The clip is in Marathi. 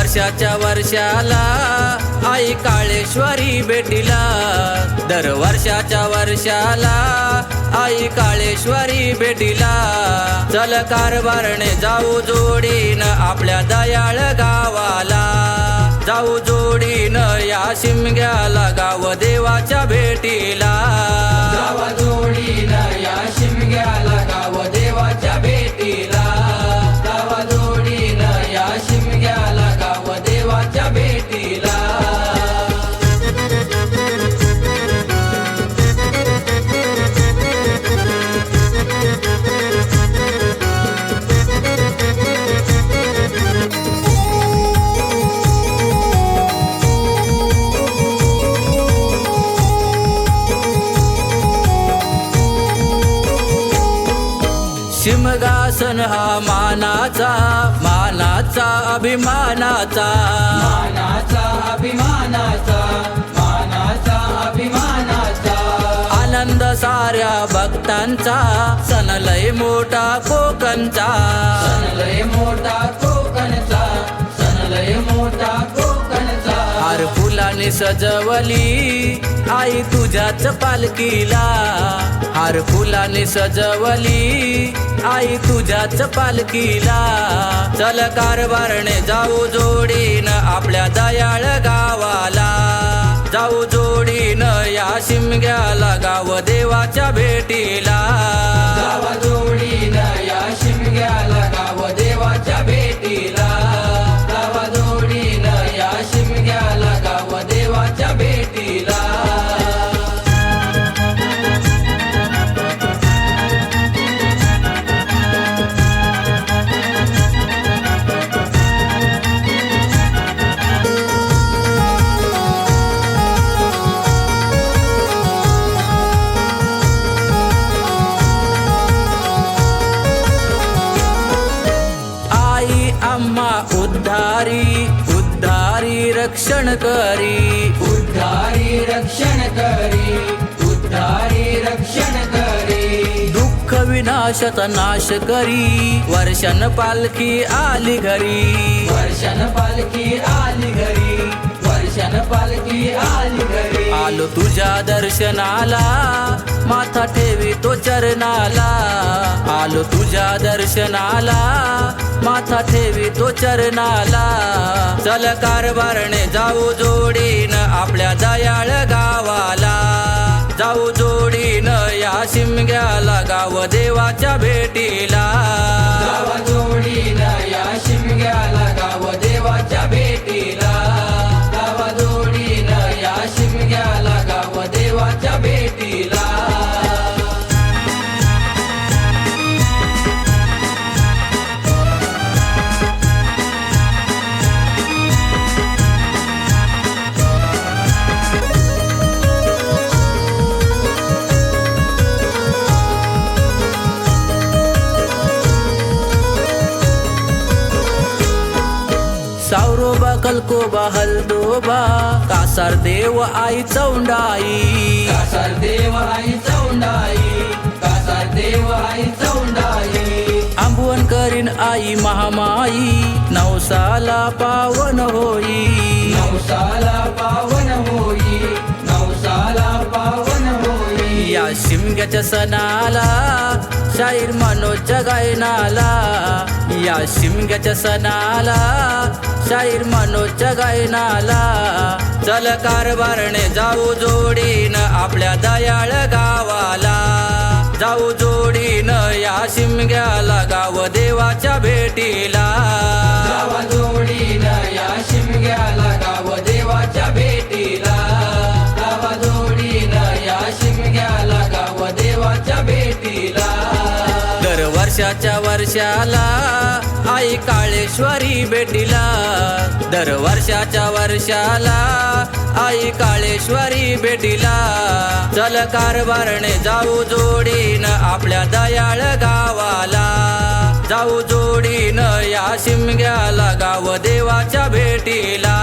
वर्षाच्या वर्षाला आई काळेश्वरी भेटीला. दर वर्षाच्या वर्षाला आई काळेश्वरी भेटीला. चल कारभारणे जाऊ जोडीन आपल्या दयाळ गावाला. जाऊ जोडीन या शिमग्याला गाव देवाच्या भेटीला. शिमगासन हा मानाचा मानाचा अभिमानाचा. मानाचा अभिमानाचा मानाचा अभिमानाचा. आनंद साऱ्या भक्तांचा सण लय मोठा कोकणचा. सण लय मोठा कोकणचा लय मोठा कोकणचा. हार फुलाने सजवली आई तुझ्याच पालखीला. हार फुलाने सजवली आई तुझ्याच पालखीला. चल कारभारणे जाऊ जोडीन आपल्या दयाळ गावाला. जाऊ जोडीन या शिमग्याला गाव देवाच्या भेटीला. रक्षण करी. उद्धारी रक्षण करी. उद्धारी रक्षण करी. दुःख विनाशत नाश करी. वर्षन पालखी आली घरी. वर्षन पालखी आली घरी. वर्षन पालखी आली घरी. आलो तुझ्या दर्शनाला. माथा ठेवी तो चरणाला. आलो तुझ्या दर्शनाला. माथा ठेवी तो चरणाला. चल कारभारणे जाऊ जोडीन आपल्या दयाळ गावाला. जाऊ जोडीन या शिमग्याला गाव देवाच्या भेटीला. सावरोबा कलकोबा हलदोबा कासार देव आई चौंडाई. कासार देव आई चौंडाई कासार देव आई चौंडाई. आंबवण करीन आई महामाई नवसाला पावन होई. नवसाला पावन होई नवसाला पावन होई. या शिमग्याच्या सणाला शाहीर मनोजच्या गायनाला. या शिमग्याच्या सणाला शाहीर मनोजच्या गायनाला. चल कारभारणे जाऊ जोडीन आपल्या दयाळ गावाला. जाऊ जोडीन या शिमग्याला गाव देवाच्या भेटीला. गावा जोडीन या शिमग्याला गाव देवाच्या भेटीला. वर्षाच्या वर्षाला आई काळेश्वरी भेटीला. दर वर्षाच्या वर्षाला आई काळेश्वरी भेटीला. चल कारभारणे जाऊ जोडीन आपल्या दयाळ गावाला. जाऊ जोडीन या शिमग्याला गाव देवाच्या भेटीला.